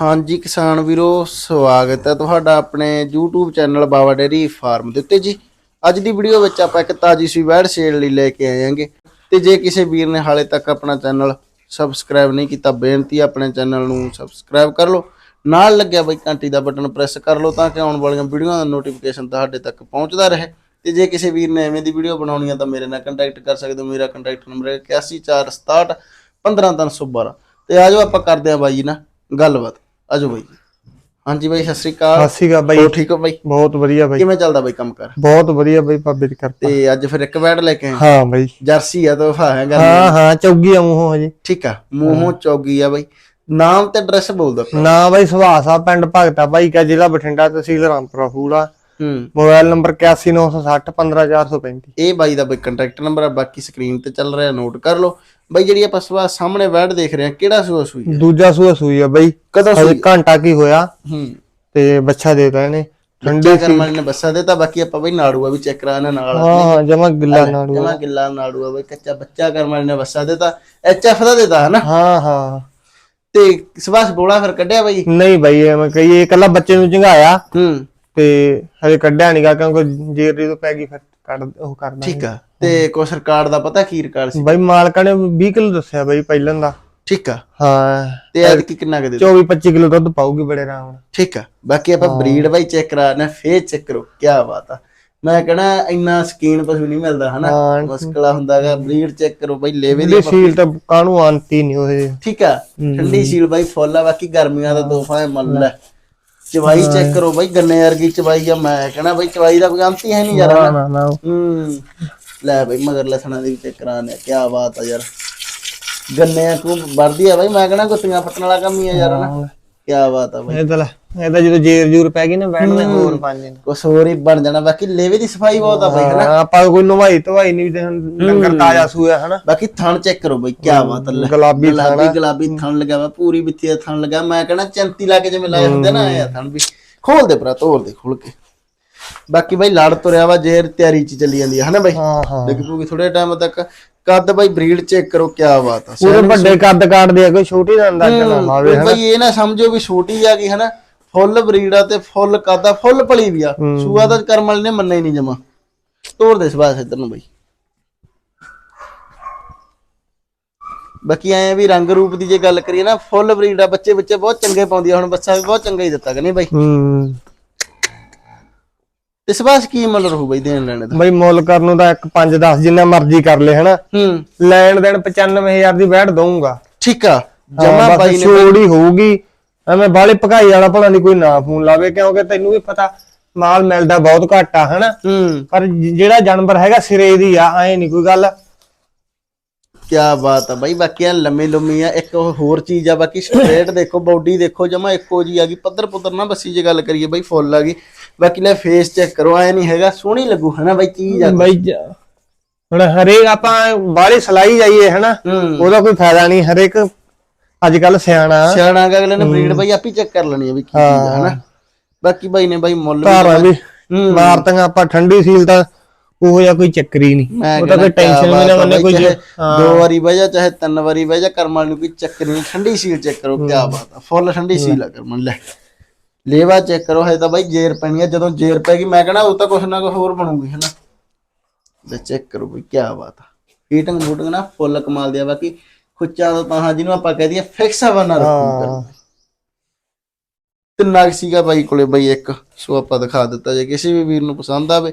ਹਾਂਜੀ ਕਿਸਾਨ ਵੀਰੋ, ਸਵਾਗਤ ਹੈ ਤੁਹਾਡਾ ਆਪਣੇ YouTube channel Baba dairy farm ਦੇ ਉੱਤੇ ਜੀ। ਅੱਜ ਦੀ ਵੀਡੀਓ ਵਿੱਚ ਆਪਾਂ ਇੱਕ ਤਾਜੀ ਸੂਈ ਵੈੜ ਸੇਲ ਲਈ ਲੈ ਕੇ ਆਏ ਹਾਂਗੇ। ਤੇ ਜੇ ਕਿਸੇ ਵੀਰ ਨੇ ਹਾਲੇ ਤੱਕ ਆਪਣਾ ਚੈਨਲ ਸਬਸਕ੍ਰਾਈਬ ਨਹੀਂ ਕੀਤਾ, ਬੇਨਤੀ ਆਪਣੇ ਚੈਨਲ ਨੂੰ ਸਬਸਕ੍ਰਾਈਬ ਕਰ ਲਓ। ਨਾਲ ਲੱਗਿਆ ਬਈ ਘੰਟੀ ਦਾ ਬਟਨ ਪ੍ਰੈਸ ਕਰ ਲਓ ਤਾਂ ਕਿ ਆਉਣ ਵਾਲੀਆਂ ਵੀਡੀਓਆਂ ਦਾ ਨੋਟੀਫਿਕੇਸ਼ਨ ਤੁਹਾਡੇ ਤੱਕ ਪਹੁੰਚਦਾ ਰਹੇ। ਤੇ ਜੇ ਕਿਸੇ ਵੀਰ ਨੇ ਐਵੇਂ ਦੀ ਵੀਡੀਓ ਬਣਾਉਣੀ ਹੈ ਤਾਂ ਮੇਰੇ ਨਾਲ ਕੰਟੈਕਟ ਕਰ ਸਕਦੇ ਹੋ। ਮੇਰਾ ਕੰਟੈਕਟ ਨੰਬਰ ਹੈ 8146 15312 ਤੇ ਆਜੋ ਆਪਾਂ ਕਰਦੇ ਆ ਬਾਈ ਜੀ ਨਾਲ ਗੱਲਬਾਤ। ਆਜੋ ਬਾਈ। ਹਾਂਜੀ ਬਾਈ ਸਤਿ ਸ੍ਰੀ ਅਕਾਲ। ਸਤਿ ਸ਼੍ਰੀ ਅਕਾਲ ਬਾਈ। ਹੋ ਠੀਕ ਹੋ ਬਾਈ? ਬਹੁਤ ਵਧੀਆ ਬਾਈ। ਕਿਵੇਂ ਚੱਲਦਾ ਬਾਈ ਕੰਮ ਕਰ? ਬਹੁਤ ਵਧੀਆ ਬਾਈ ਬਾਬੇ ਦੀ ਕਿਰਪਾ। ਤੇ ਅੱਜ ਫਿਰ ਇੱਕ ਬੈਡ ਲੈ ਕੇ ਆਏ? ਹਾਂ ਬਾਈ। ਜਰਸੀ ਆ ਤੋਹਫਾ ਹੈ ਗੱਲ ਹਾਂ ਹਾਂ ਚੌਗੀ ਆ ਮੂੰਹੋਂ ਹਜੇ। ਠੀਕ ਆ ਮੂੰਹੋਂ ਚੌਗੀ ਆ ਬਾਈ। ਨਾਮ ਤੇ ਐਡਰੈਸ ਬੋਲ ਦੋ ਨਾ ਬਾਈ ਸੁਭਾਸਾ ਪਿੰਡ ਭਗਤਾ ਬਾਈ ਕਾ ਜ਼ਿਲ੍ਹਾ ਬਠਿੰਡਾ ਤਹਿਸੀਲ ਰਾਮਪੁਰਾ ਫੂਲਾ। ਮੋਬਾਈਲ ਨੰਬਰ 8196 15435 ਇਹ ਬਾਈ ਦਾ ਬਾਈ ਕੰਟੈਕਟ ਨੰਬਰ ਆ ਬਾਕੀ ਸਕਰੀਨ ਤੇ ਚੱਲ ਰਿਹਾ ਨੋਟ ਕਰ ਲਓ। ਬਾਈ ਜਿਹੜੀ ਆਪਾਂ ਸਵਾ ਸਾਹਮਣੇ ਬੈਡ ਦੇਖ ਰਹੇ ਆ ਕਿਹੜਾ ਸੂਆ ਸੂਈ ਹੈ ਦੂਜਾ ਸੂਆ ਸੂਈ ਆ ਬਾਈ। ਕਦੋਂ ਸੂਈ ਘੰਟਾ ਕੀ ਹੋਇਆ? ਹੂੰ। ਤੇ ਬੱਚਾ ਦੇ ਦਿੱਤਾ ਇਹਨੇ। ਠੰਡੇ ਕਰਮਾਂ ਨੇ ਬੱਸਾ ਦੇ ਤਾਂ ਬਾਕੀ ਆਪਾਂ ਬਾਈ ਨਾੜੂਆ ਵੀ ਚੈੱਕ ਕਰਾਣਾ ਨਾਲ ਹਾਂ ਹਾਂ ਜਮਾ ਗਿੱਲਾ ਨਾੜੂ ਜਮਾ ਗਿੱਲਾ ਨਾੜੂਆ ਬਾਈ ਕੱਚਾ ਬੱਚਾ ਕਰਮਾਂ ਨੇ ਬੱਸਾ ਦੇ ਤਾਂ ਐਚਐਫ ਦਾ ਦੇਤਾ ਹਨਾ? ਹਾਂ ਹਾਂ। ਤੇ ਸਵਾਸ ਬੋਲਾ ਫਿਰ ਕੱਢਿਆ ਬਾਈ? ਨਹੀਂ ਬਾਈ ਐਵੇਂ ਕਹੀਏ ਇਕੱਲਾ ਬੱਚੇ ਨੂੰ ਚੰਗਾਇਆ। ਹੂੰ। ਤੇ ਹਜੇ ਕੱਢਿਆ ਨਹੀਂਗਾ ਕਿਉਂਕਿ ਜੇਰੀ ਤੋਂ ਪੈ ਗਈ ਫਿਰ ਕੱਢ ਉਹ ਕਰਦਾ ਠੀਕ ਆ ਤੇ ਕੋ ਸਰਕਾਰ ਦਾ ਪਤਾ ਕੀ ਰਿਕਾਰਡ ਸੀ? ਬਾਈ ਮਾਲਕਾਂ ਨੇ 20 ਕਿਲੋ ਦੱਸਿਆ ਬਾਈ ਪਹਿਲਾਂ ਦਾ। ਠੀਕ ਆ। ਹਾਂ। ਤੇ ਐਦ ਕੀ ਕਿੰਨਾ ਕੁ ਦੇ 24 25 ਕਿਲੋ ਦੁੱਧ ਪਾਉਗੀ ਬੜੇ ਆਰਾਮ ਨਾਲ। ਠੀਕ ਆ ਬਾਕੀ ਆਪਾਂ ਬਰੀਡ ਬਾਈ ਚੈੱਕ ਕਰਾਣਾ ਫੇਰ ਚੈੱਕ ਕਰੋ ਕੀ ਬਾਤ ਆ। ਮੈਂ ਕਹਣਾ ਇੰਨਾ ਸਕੀਨ ਪਸ਼ੂ ਨਹੀਂ ਮਿਲਦਾ ਹਨਾ। ਮੁਸ਼ਕਲਾ ਹੁੰਦਾਗਾ ਬਰੀਡ ਚੈੱਕ ਕਰੋ ਬਾਈ ਲੇਵੇ ਦੀ ਸੀਲ ਤਾਂ ਕਾਹਨੂੰ ਆਂਤੀ ਨਹੀਂ ਹੋਏ ਠੀਕ ਆ ਠੰਡੀ ਸੀਲ ਬਾਈ ਫੁੱਲ ਆ ਬਾਕੀ ਗਰਮੀਆਂ ਦਾ ਤੋਹਫਾ ਹੈ ਮੰਨ ਲੈ ਚਵਾਈ ਚੈੱਕ ਕਰੋ ਬਾਈ ਗੰਨੇ ਵਰਗੀ ਚਵਾਈ ਆ ਮੈਂ ਕਹਣਾ ਬਾਈ ਚਵਾਈ ਦਾ ਕੋਈ ਅੰਤ ਹੀ ਹੈ ਨਹੀਂ ਯਾਰ। ਨਾ ਨਾ ਨਾ। ਹੂੰ। ਲੈ ਬਾਈ ਮਗਰ ਲਸਣਾ ਦੀ ਵੀ ਚੈੱਕ ਕਰਾਣੇ ਕੀ ਬਾਤ ਆ ਯਾਰ। ਗੰਨੇ ਕੋ ਵਰਦੀ ਆ ਬਾਈ ਮੈਂ ਕਹਣਾ ਗੁੱਤੀਆਂ ਫੱਟਣ ਵਾਲਾ ਕੰਮ ਹੀ ਆ ਯਾਰ ਨਾ ਕੀ ਬਾਤ ਆ ਬਾਈ। ਇਹ ਤਾਂ ਲੈ ਇਹ ਤਾਂ ਜਦੋਂ ਜੇਰ ਜੂਰ ਪੈ ਗਈ ਨਾ ਬੈਠਦੇ ਹੋਰ ਪੰਜ ਦਿਨ ਕੁਛ ਹੋਰ ਹੀ ਬਣ ਜਾਣਾ ਬਾਕੀ ਲੇਵੇ ਦੀ ਸਫ਼ਾਈ ਬਹੁਤ ਆ ਬਾਈ ਹਨਾ? ਹਾਂ, ਆਪਾਂ ਕੋਈ ਨਵਾਈ ਧਵਾਈ ਨਹੀਂ ਤੇ ਹੁਣ ਲੰਗਰ ਤਾਜ਼ਾ ਸੂਆ ਹਨਾ? ਬਾਕੀ ਥਣ ਚੈੱਕ ਕਰੋ ਬਈ ਕੀ ਬਾਤ ਹੈ ਗੁਲਾਬੀ ਗੁਲਾਬੀ ਗੁਲਾਬੀ ਥਣ ਲਗਾ ਵਾ ਪੂਰੀ ਬਿੱਤੀ ਦਾ ਥਣ ਲਗਾ ਮੈਂ ਕਹਿੰਦਾ ਚੰਤੀ ਲਾ ਕੇ ਜਿਵੇਂ ਲਾਏ ਹੁੰਦੇ ਨਾ ਇਹ ਥਣ ਵੀ। ਖੋਲ ਦੇ ਭਰਾ ਤੋੜ ਦੇ ਖੋਲ ਕੇ। ਬਾਕੀ ਬਾਈ ਲੜ ਤੁਰਿਆ ਵਾ ਜੇਰ ਤਿਆਰੀ ਚ ਚੱਲੀ ਜਾਂਦੀ ਹੈ ਹਨਾ ਬਾਈ? ਹਾਂ ਹਾਂ। ਦੇਖ ਪੂਗੀ ਥੋੜੇ ਟਾਈਮ ਤੱਕ ਕੱਦ ਬਾਈ ਬਰੀਡ ਚੈੱਕ ਕਰੋ ਕੀ ਬਾਤ ਆ। ਪੂਰੇ ਵੱਡੇ ਕੱਦ ਕਾਟਦੇ ਆ ਕੋਈ ਛੋਟੀ ਦਾ ਅੰਦਾਜ਼ਾ ਨਾ ਲਾਵੇ ਬਾਈ ਇਹ ਨਾ ਸਮਝੋ ਵੀ ਛੋਟੀ ਆ ਗਈ ਹਨਾ? ਫੁੱਲ ਬਰੀਡ ਆ ਤੇ ਫੁੱਲ ਕੱਦ ਆ ਫੁੱਲ ਪਲੀ ਵੀ ਆ। ਸੂਆ ਦਾ ਕਰਮ ਵਾਲੇ ਨੇ ਮੰਨਿਆ ਹੀ ਨਹੀਂ ਜਮਾ। ਤੋੜ ਦੇ ਸਵਾਸ ਇੱਧਰ ਨੂੰ ਬਾਈ। ਬਾਕੀ ਐ ਵੀ ਰੰਗ ਰੂਪ ਦੀ ਜੇ ਗੱਲ ਕਰੀਏ ਨਾ ਫੁੱਲ ਬਰੀਡ ਆ ਬੱਚੇ ਬੱਚੇ ਬਹੁਤ ਚੰਗੇ ਪਾਉਂਦੀ ਆ ਹੁਣ ਬੱਚਾ ਵੀ ਬਹੁਤ ਚੰਗਾ ਹੀ ਦਿੱਤਾ ਕਿ ਨਹੀਂ ਬਾਈ? ਹੂੰ। ਤੇ ਸਵਾਸ ਕੀ ਮੁੱਲ ਰਹੂ ਬਾਈ ਦੇਣ ਲੈਣੇ ਦਾ? ਬਈ ਮੁੱਲ ਕਰਨ ਨੂੰ ਤਾਂ ਇੱਕ 5 10 ਜਿੰਨਾ ਮਰਜ਼ੀ ਕਰ ਲੈ ਹਨਾ? ਹੂੰ। ਲੈਣ ਦੇਣ 95000 ਦੀ ਬੈਠ ਦਊਂਗਾ। ਠੀਕ ਆ। ਜਮਾ ਬਾਈ ਨੇ ਛੋੜੀ ਹੋਊਗੀ। ਐਵੇਂ ਬਾਲੇ ਭਗਾਈ ਵਾਲਾ ਭਲਾ ਨਹੀਂ ਕੋਈ ਨਾ ਫੋਨ ਲਾਵੇ ਕਿਉਂਕਿ ਤੈਨੂੰ ਵੀ ਪਤਾ ਮਾਲ ਮਿਲਦਾ ਬਹੁਤ ਘੱਟ ਆ ਹਨਾ? ਹੂੰ। ਪਰ ਜਿਹੜਾ ਜਾਨਵਰ ਹੈਗਾ ਸਿਰੇ ਦੀ ਆ ਐ ਨਹੀਂ ਕੋਈ ਗੱਲ। ਕੀ ਬਾਤ ਆ ਬਾਈ ਬਾਕੀ ਆ ਲੰਮੀ ਲੰਮੀ ਆ ਇੱਕ ਹੋਰ ਚੀਜ਼ ਆ ਬਾਕੀ ਸਟ੍ਰੇਟ ਦੇਖੋ ਬਾਡੀ ਦੇਖੋ ਜਮਾ ਇੱਕੋ ਜੀ ਆ ਗਈ ਪੱਧਰ ਪੁੱਧਰ ਨਾ ਬੱਸੀ ਜੇ ਗੱਲ ਕਰੀਏ ਬਾਈ ਫੁੱਲ ਆ ਗਈ। ਬਾਕੀ ਲੈ ਫੇਸ ਚੈੱਕ ਕਰੋ ਐ ਨਹੀਂ ਹੈਗਾ ਸੋਹਣੀ ਲੱਗੂ ਹਨਾ ਬਾਈ ਚੀਜ਼ ਆ? ਬਈ ਹੁਣ ਹਰੇਕ ਆਪਾਂ ਬਾਹਲੀ ਸਲਾਈ ਜਾਈਏ ਹਨਾ ਉਹਦਾ ਕੋਈ ਫਾਇਦਾ ਨਹੀਂ ਹਰੇਕ ਅੱਜ ਕੱਲ ਸਿਆਣਾ। ਸਿਆਣਾ ਗਾ ਅਗਲੇ ਨੇ ਬਰੀਡ ਬਾਈ ਆਪੀ ਚੈੱਕ ਕਰ ਲੈਣੀ ਆ ਵੀ ਕੀ ਚੀਜ਼ ਆ ਹਨਾ। ਬਾਕੀ ਬਾਈ ਨੇ ਬਾਈ ਮੁੱਲ ਵੀ ਮਾਰਤੀਆਂ ਆਪਾਂ ਠੰਡੀ ਸੀਲ ਤਾਂ ਉਹੋ ਜਿਹਾ ਕੋਈ ਚੱਕਰ ਨਹੀਂ। ਉਹ ਤਾਂ ਕੋਈ ਟੈਨਸ਼ਨ ਵੀ ਨਾ ਮੰਨੇ ਕੋਈ। ਦੋ ਵਾਰੀ ਬਹਿ ਜਾ ਚਾਹੇ ਤਿੰਨ ਵਾਰੀ ਬਹਿ ਜਾ ਕਰਮਾਂ ਨੂੰ ਕੋਈ ਚੱਕਰ ਨਹੀਂ ਠੰਡੀ ਸੀਲ ਚੈੱਕ ਕਰੋ ਕੀ ਬਾਤ ਆ। ਫੁੱਲ ਠੰਡੀ ਸੀਲ ਆ ਕਰਮਾਂ ਲੈ। ਲੇਵਾ ਚੈੱਕ ਕਰੋ ਹਜੇ ਤਾਂ ਬਾਈ ਜੇਰ ਪੈਣੀ ਆ ਜਦੋਂ ਜੇਰ ਪੈ ਗਈ ਮੈਂ ਕਹਣਾ ਉਹ ਤਾਂ ਕੁਛ ਨਾ ਕੁਛ ਹੋਰ ਬਣੂਗੀ ਹਨਾ। ਲੈ ਚੈੱਕ ਕਰੋ ਬਈ ਕੀ ਬਾਤ ਆ। ਫੀਟਿੰਗ ਫੂਟਿੰਗ ਨਾ ਫੁੱਲ ਕਮਾਲ ਦੀ ਆ ਬਾਕੀ ਖੁੱਚਾ ਦਾ ਤਾਂ ਜਿਹਨੂੰ ਆਪਾਂ ਕਹਿ ਦਈਏ ਫਿਕਸ ਬਣਾ ਰੱਖੂ ਤੇ ਨਗ ਸੀਗਾ ਬਾਈ ਕੋਲੇ ਬਾਈ ਇੱਕ ਸੋ ਆਪਾਂ ਦਿਖਾ ਦਿੱਤਾ ਜੇ ਕਿਸੇ ਵੀ ਵੀਰ ਨੂੰ ਪਸੰਦ ਆਵੇ